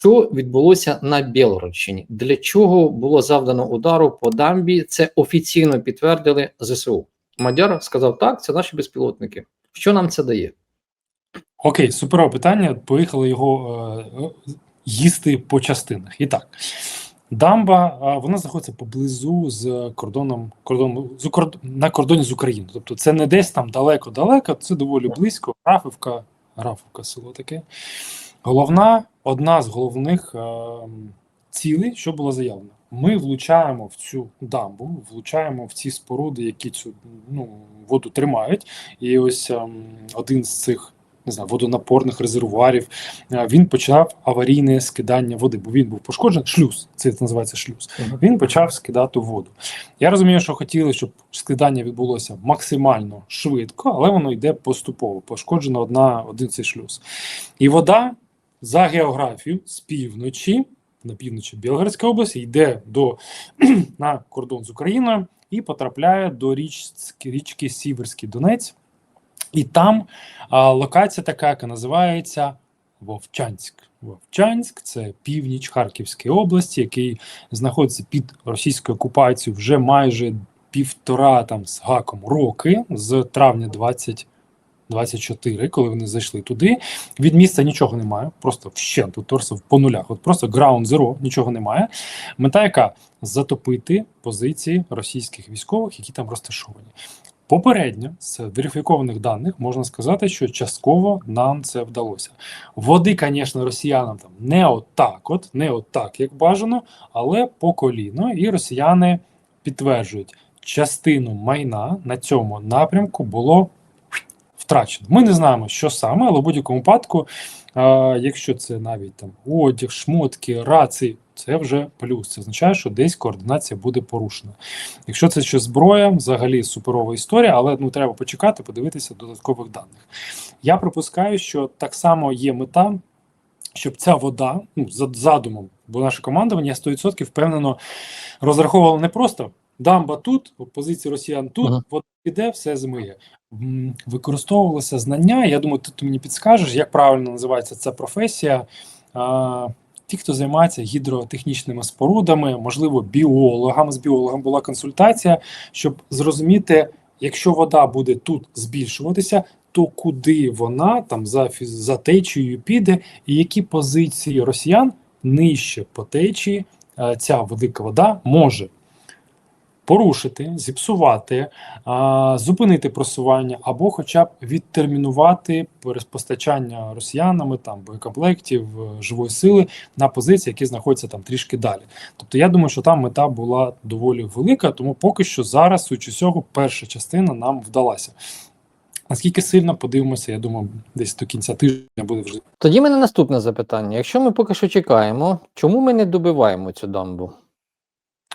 Що відбулося на Білгородщині? Для чого було завдано удару по дамбі? Це офіційно підтвердили ЗСУ. Мадяр сказав: так, це наші безпілотники. Що нам це дає? Окей, суперове питання. Поїхали його е, їсти по частинах. І так, дамба вона знаходиться поблизу з кордоном кордоном з на кордоні з Україною. Тобто це не десь там далеко-далеко, це доволі близько. Рафівка, Рафівка село таке. Головна, одна з головних е, цілей, що було заявлено. Ми влучаємо в цю дамбу, влучаємо в ці споруди, які цю ну, воду тримають. І ось ем, один з цих не знаю, водонапорних резервуарів. е, Він почав аварійне скидання води, бо він був пошкоджений. Шлюз, це називається шлюз. Він почав скидати воду. Я розумію, що хотіли, щоб скидання відбулося максимально швидко, але воно йде поступово. Пошкоджено одна один цей шлюз. І вода за географією з півночі, на півночі Білгородської області, йде до на кордон з Україною і потрапляє до річ, річки Сіверський Донець. І там а, локація така, яка називається Вовчанськ. Вовчанськ це північ Харківської області, який знаходиться під російською окупацією вже майже півтора там з гаком роки, з травня 20 24, коли вони зайшли туди. Від місця нічого немає, просто вщент, тут торсо по нулях. От просто ground zero, нічого немає. Мета яка затопити позиції російських військових, які там розташовані. Попередньо з верифікованих даних можна сказати, що частково нам це вдалося. Води, звісно, росіянам там не отак, от не отак, як бажано, але по коліно, і росіяни підтверджують, частину майна на цьому напрямку було втрачено. Ми не знаємо, що саме, але в будь-якому випадку, е, якщо це навіть там одяг, шмотки, рації, це вже плюс. Це означає, що десь координація буде порушена. Якщо це ще зброя, взагалі суперова історія, але ну треба почекати, подивитися додаткових даних. Я припускаю, що так само є мета. Щоб ця вода, ну за задумом, бо наше командування 100% впевнено розраховувало не просто дамба тут, позиції росіян тут, Ага. вода піде, все змиє. М, Використовувалося знання. Я думаю, ти, ти мені підскажеш, як правильно називається ця професія. Ті, хто займається гідротехнічними спорудами, можливо, біологами з біологом була консультація, щоб зрозуміти, якщо вода буде тут збільшуватися, то куди вона там за, за течією піде, і які позиції росіян нижче по течії е, ця велика вода може порушити, зіпсувати, зупинити просування або хоча б відтермінувати перепостачання росіянами там боєкомплектів е, живої сили на позиції, які знаходяться там трішки далі. Тобто я думаю, що там мета була доволі велика, тому поки що зараз, суть усього, перша частина нам вдалася. Наскільки сильно подивимося, я думаю, десь до кінця тижня буде вже Тоді мене наступне запитання: якщо ми поки що чекаємо, чому ми не добиваємо цю дамбу?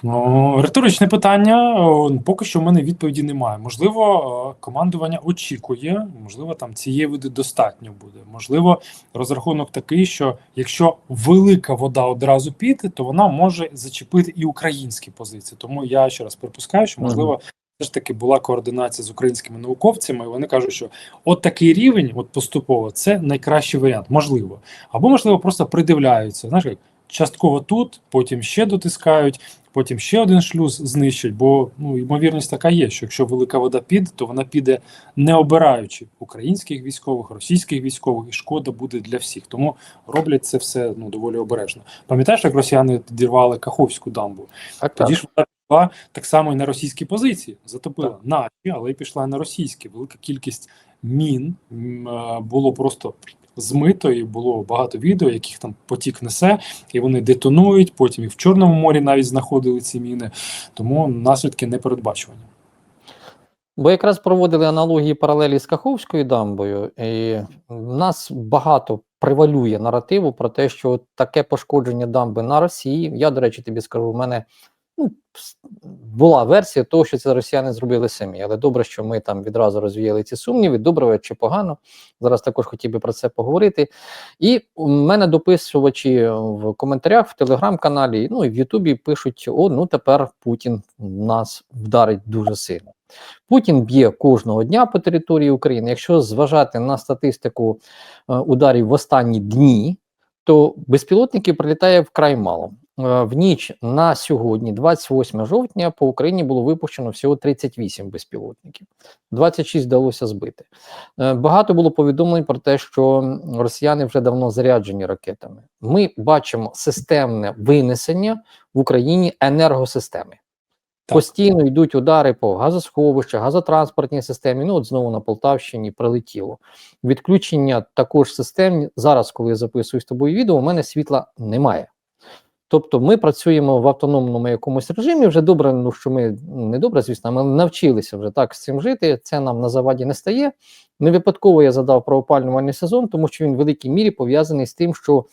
О, Риторичне питання. О, Поки що в мене відповіді немає. Можливо, е, командування очікує, можливо, там цієї води достатньо буде. Можливо, розрахунок такий, що якщо велика вода одразу піде, то вона може зачепити і українські позиції. Тому я ще раз припускаю, що можливо. Все ж таки була координація з українськими науковцями, і вони кажуть, що от такий рівень, от поступово, це найкращий варіант, можливо. Або, можливо, просто придивляються. Знаєш, як частково тут, потім ще дотискають, потім ще один шлюз знищать, бо ну, ймовірність така є, що якщо велика вода піде, то вона піде не обираючи українських військових, російських військових, і шкода буде для всіх. Тому роблять це все ну, доволі обережно. Пам'ятаєш, як росіяни підірвали Каховську дамбу? Так, Тоді так. ж вона пішла так само і на російські позиції, затопила наші, але й пішла на російські. Велика кількість мін е, було просто змито, і було багато відео, яких там потік несе, і вони детонують. Потім і в Чорному морі навіть знаходили ці міни. Тому наслідки не передбачувані. Бо якраз проводили аналогії паралелі з Каховською дамбою, і в нас багато превалює наративу про те, що таке пошкодження дамби на Росії. Я, до речі, тобі скажу, в мене ну, була версія того, що це росіяни зробили самі. Але добре, що ми там відразу розвіяли ці сумніви, добре чи погано. Зараз також хотів би про це поговорити. І у мене дописувачі в коментарях в телеграм-каналі, ну і в Ютубі пишуть: о, ну тепер Путін нас вдарить дуже сильно. Путін б'є кожного дня по території України. Якщо зважати на статистику е, ударів в останні дні, то безпілотників прилітає вкрай мало. Е, В ніч на сьогодні, 28 жовтня, по Україні було випущено всього 38 безпілотників. 26 вдалося збити. Е, Багато було повідомлень про те, що росіяни вже давно заряджені ракетами. Ми бачимо системне винесення в Україні енергосистеми. Так. Постійно йдуть удари по газосховищах, газотранспортній системі. Ну, от знову на Полтавщині прилетіло. Відключення також систем. Зараз, коли я записую з тобою відео, у мене світла немає. Тобто ми працюємо в автономному якомусь режимі. Вже добре, ну що ми ну, не добре, звісно, ми навчилися вже так з цим жити. Це нам на заваді не стає. Не випадково я задав про опалювальний сезон, тому що він в великій мірі пов'язаний з тим, що,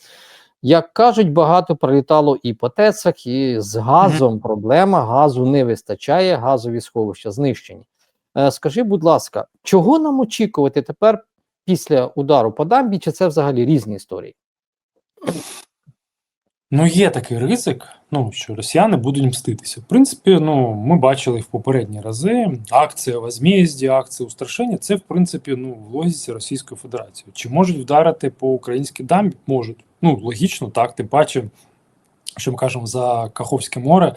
як кажуть, багато прилітало і по ТЕЦах, і з газом проблема. Газу не вистачає, газові сховища знищені. Е, скажи, будь ласка, чого нам очікувати тепер після удару по дамбі, чи це взагалі різні історії? Ну, є такий ризик, ну, що росіяни будуть мститися. В принципі, ну, ми бачили в попередні рази акція возмездя, акція устрашення. Це, в принципі, ну, в логіці Російської Федерації. Чи можуть вдарити по українській дамбі? Можуть. Ну, логічно, так. Тим паче, що ми кажемо за Каховське море.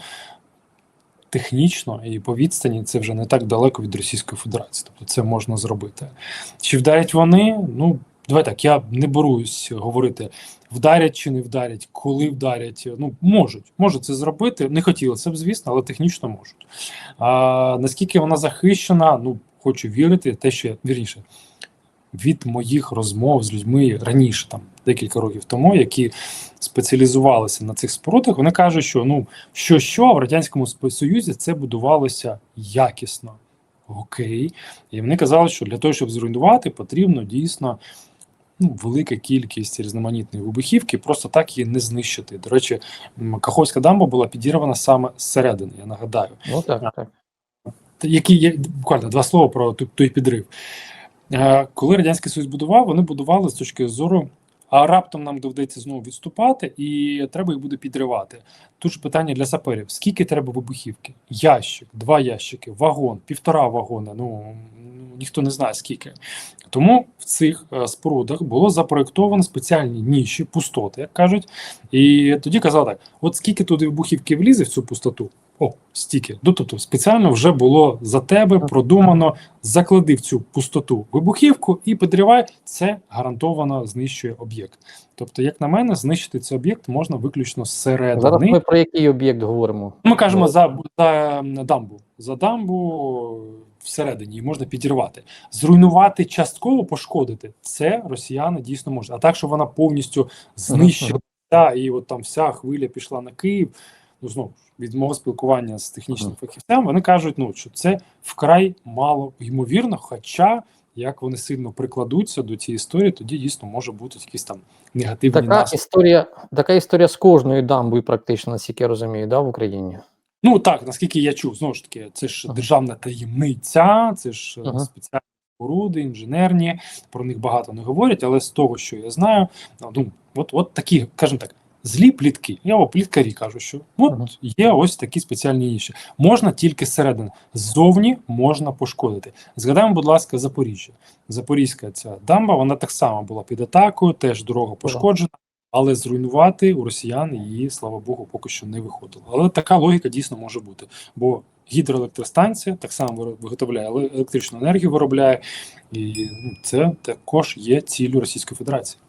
Технічно і по відстані це вже не так далеко від Російської Федерації. Тобто це можна зробити. Чи вдарять вони? Ну, давай так, я не борусь говорити, вдарять чи не вдарять, коли вдарять. Ну, можуть, можуть це зробити. Не хотілося б, звісно, але технічно можуть. А наскільки вона захищена, ну, хочу вірити, те, що вірніше. Від моїх розмов з людьми раніше, там декілька років тому, які спеціалізувалися на цих спорудах, вони кажуть, що ну що що в радянському Союзі це будувалося якісно. Окей, і вони казали, що для того, щоб зруйнувати, потрібно дійсно ну, велика кількість різноманітної вибухівки, просто так її не знищити. До речі, Каховська дамба була підірвана саме зсередини, я нагадаю. Ну так, так. Які є буквально два слова про той, підрив. Е, Коли Радянський Союз будував, вони будували з точки зору. А раптом нам доведеться знову відступати, і треба їх буде підривати. Тут ж питання для саперів: скільки треба вибухівки? Ящик, два ящики, вагон, півтора вагона. Ну ну, ніхто не знає скільки. Тому в цих е, спорудах було запроєктовано спеціальні ніші, пустоти, як кажуть. І тоді казали так: от скільки туди вибухівки влізе в цю пустоту? О, стільки. Ну, тобто спеціально вже було за тебе продумано, заклади в цю пустоту вибухівку і підривай, це гарантовано знищує об'єкт. Тобто, як на мене, знищити цей об'єкт можна виключно зсередини. Зараз ми про який об'єкт говоримо? Ми кажемо за, за дамбу. За дамбу всередині її можна підірвати. Зруйнувати, частково пошкодити це росіяни дійсно можуть. А так, що вона повністю знищила і от там вся хвиля пішла на Київ. Ну знову від мого спілкування з технічним фахівцем, вони кажуть, ну що це вкрай мало ймовірно. Хоча як вони сильно прикладуться до цієї історії, тоді дійсно може бути якісь там негативні Така наслідки. історія, така історія з кожною дамбою, практично, наскільки я розумію, да, в Україні. Ну так, наскільки я чув, знову ж таки, це ж Ага. державна таємниця, це ж е, Ага. спеціальні споруди, інженерні, про них багато не говорять, але з того, що я знаю, ну от, от такі, скажімо так, злі плітки. Я о пліткарі кажу, що от є ось такі спеціальні ніші. Можна тільки зсередини, ззовні можна пошкодити. Згадаємо, будь ласка, Запоріжжя. Запорізька ця дамба, вона так само була під атакою, теж дорога пошкоджена. Але зруйнувати у росіян її, слава Богу, поки що не виходило. Але така логіка дійсно може бути. Бо гідроелектростанція так само виготовляє електричну енергію, виробляє, і ну, це також є ціллю Російської Федерації.